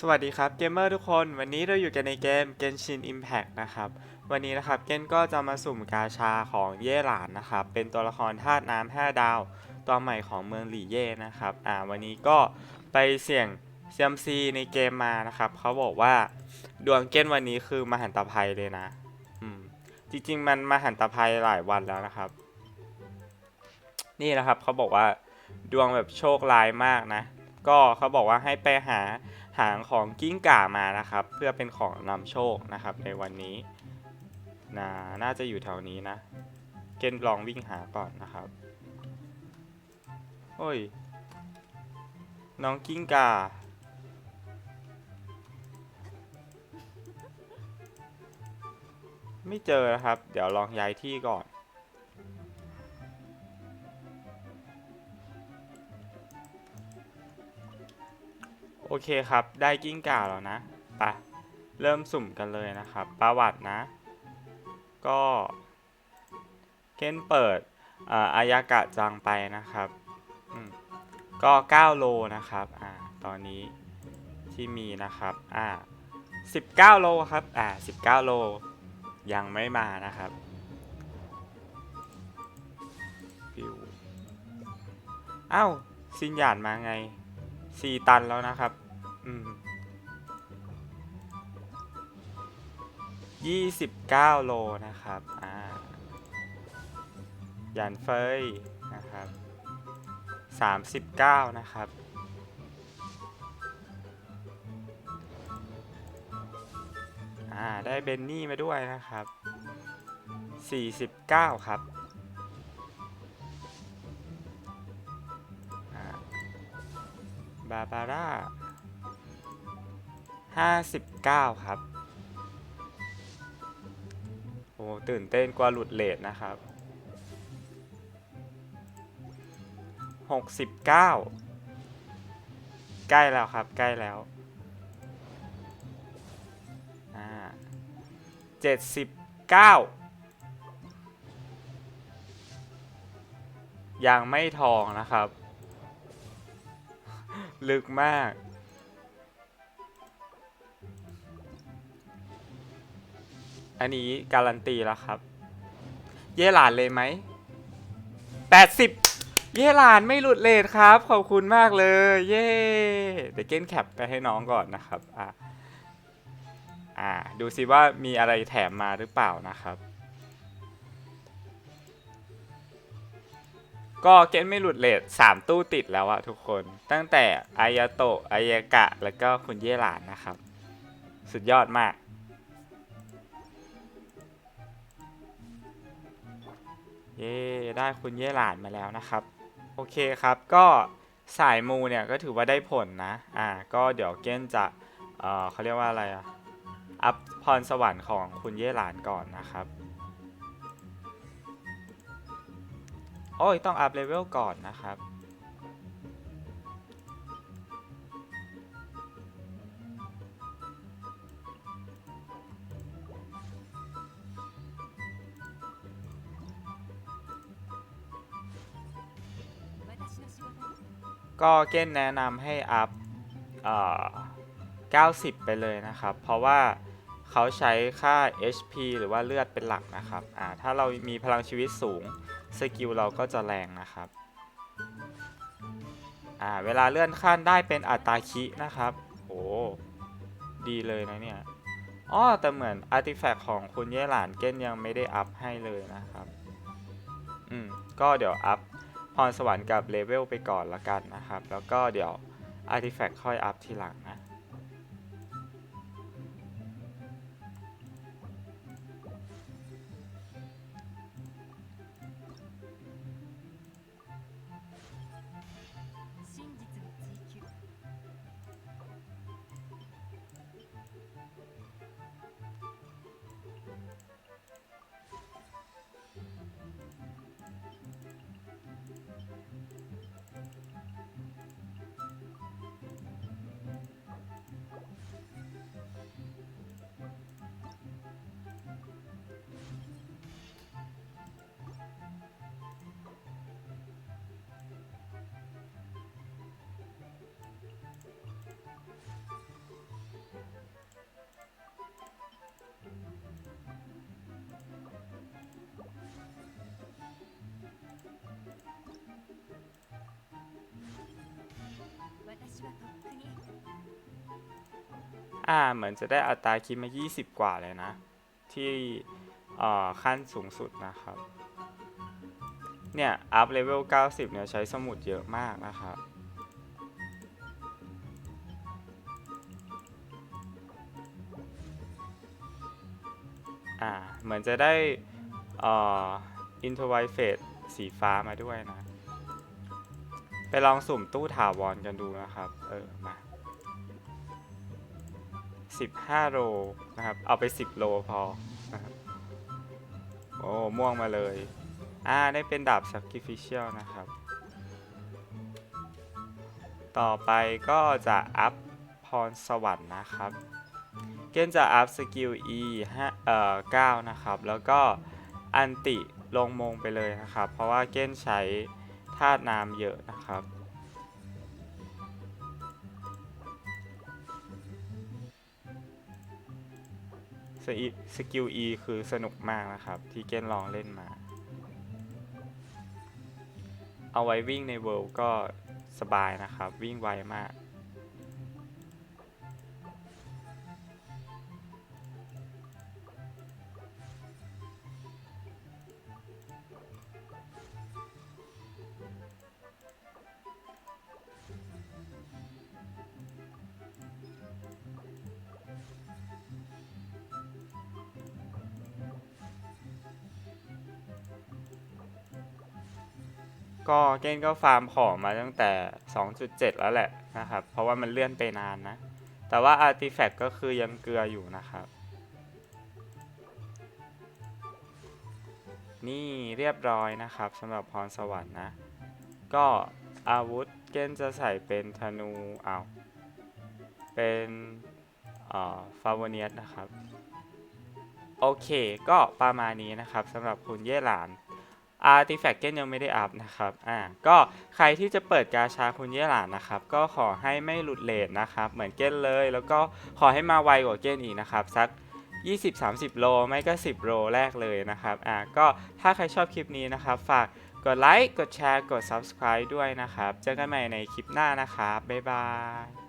สวัสดีครับเกมเมอร์ทุกคนวันนี้เราอยู่กันในเกม Genshin Impact นะครับ วันนี้นะครับเกนก็จะมาสุ่มกาชาของเย่หลานนะครับ เป็นตัวละครธาตุน้ำ5ดาว ตัวใหม่ของเมืองหลี่เย่นะครับอ่าวันนี้ก็ไปเสี่ยงเซียมซีในเกมมานะครับเขาบอกว่าดวงเกนวันนี้คือมหันตภัยเลยนะอืมจริงๆ มันมหันตภัยหลายวันแล้วนะครับ นี่นะครับเขาบอกว่าดวงแบบโชคร้ายมากนะ ก็เขาบอกว่าให้ไปหา หางของกิ้งก่ามานะครับ เพื่อเป็นของนำโชคนะครับ ในวันนี้นะน่าจะอยู่แถวนี้นะ เกนลองวิ่งหาก่อนนะครับโอ้ย น้องกิ้งก่าไม่เจอนะครับ เดี๋ยวลองย้ายที่ก่อน โอเคครับ ได้กิ้งก่าแล้วนะไปเริ่มสุ่มกันเลยนะครับ ประวัตินะ ก็เค้นเปิดอาอายากะจังไปนะครับก็ 9 โลนะครับอ่าตอนนี้ที่มีนะครับอ่า19 โลครับอ่า19 โล ยังไม่มานะครับฟิวอ้าวซินหยานมาไง สี่ตันแล้วนะครับ อืมยี่สิบเก้าโลนะครับ อ่า ยันเฟยนะครับสามสิบเก้านะครับ อ่า ได้เบนนี่มาด้วยนะครับสี่สิบเก้าครับ บาบาร่าห้าสิบเก้าครับ โอ้ ตื่นเต้นกว่าหลุดเลทนะครับหกสิบเก้าใกล้แล้วครับ ใกล้แล้วอ่าเจ็ดสิบเก้ายังไม่ทองนะครับ ลึกมาก อันนี้การันตีแล้วครับ เย่หลานเลยไหมแปดสิบเย่หลานไม่หลุดเลทครับ ขอบคุณมากเลย เย่เดี๋ยวเก้นแคปไปให้น้องก่อนนะครับ อ่าอ่า ดูสิว่ามีอะไรแถมมาหรือเปล่านะครับ ก็เกนไม่หลุดเลทสามตู้ติดแล้วอะทุกคน ตั้งแต่อายาโตะอายากะ แล้วก็คุณเย่หลานนะครับ สุดยอดมาก เย่ได้คุณเย่หลานมาแล้วนะครับ โอเคครับก็สายมูเนี่ยก็ถือว่าได้ผลนะ อ่า ก็เดี๋ยวเก้นจะ เอ่อเขาเรียกว่าอะไรอะอัพพรสวรรค์ของคุณเย่หลานก่อนนะครับ โอ้ย ต้องอัพเลเวลก่อนนะครับ ก็เก้นแนะนำให้อัพเอ่อ90 ไปเลยนะครับ เพราะว่าเขาใช้ค่า HP หรือว่าเลือดเป็นหลักนะครับอ่าถ้าเรามีพลังชีวิตสูง สกิลเราก็จะแรงนะครับอ่าเวลาเลื่อนขั้นได้เป็นอัตราคินะครับโหดีเลยนะเนี่ยอ้อแต่เหมือนอาร์ติแฟกต์ของคุณเย่หลานเก้นยังไม่ได้อัพให้เลยนะครับอืมก็เดี๋ยวอัพพรสวรรค์กับเลเวลไปก่อนละกันนะครับ แล้วก็เดี๋ยว Artifact ค่อยอัพทีหลังนะ อ่าเหมือนจะได้อัตราคิดมา 20 กว่าเลยนะ ที่ขั้นสูงสุดนะครับ เนี่ย อัพเลเวล 90 เนี่ยใช้สมุดเยอะมากนะครับอ่าเหมือนจะได้อินโทรไวเฟสสีฟ้ามาด้วยนะ ไปลองสุ่มตู้ถาวรกันดูนะครับ เออ มา15โลนะครับ เอาไป10โลพอนะครับโอ้ม่วงมาเลย อ่า ได้เป็นดาบ sacrificial นะครับ ต่อไปก็จะอัพพรสวรรค์นะครับ เกณฑ์จะอัพสกิล E 5เอ่อ9นะครับ แล้วก็อันติลงมงไปเลยนะครับ เพราะว่าเกณฑ์ใช้ ธาตุน้ำเยอะนะครับสกิสกิล E คือสนุกมากนะครับ ที่เกณฑ์ลองเล่นมา เอาไว้วิ่งในเวิลด์ก็สบายนะครับ วิ่งไวมาก ก็เก้นก็ฟาร์มของมาตั้งแต่ 2.7 แล้วแหละนะครับ เพราะว่ามันเลื่อนไปนานนะ แต่ว่าอาร์ติแฟกต์ก็คือยังเกลืออยู่นะครับ นี่เรียบร้อยนะครับสำหรับพรสวรรค์นะ ก็อาวุธเก้นจะใส่เป็นธนูเอาเป็นฟาวเนียสนะครับ โอเค ก็ประมาณนี้นะครับสำหรับคุณเย่หลาน อาร์ติแฟกเกนยังไม่ได้อัพนะครับ อ่า ก็ใครที่จะเปิดกาชาคุณเย่หลานนะครับ ก็ขอให้ไม่หลุดเลทนะครับ เหมือนเก้นเลย แล้วก็ขอให้มาไวกว่าเก้นอีกนะครับ สัก 20-30 โล ไม่ก็ 10 โลแรกเลยนะครับ อ่า ก็ถ้าใครชอบคลิปนี้นะครับ ฝากกดไลค์ กดแชร์ กด subscribe ด้วยนะครับ เจอกันใหม่ในคลิปหน้านะครับ บ๊ายบาย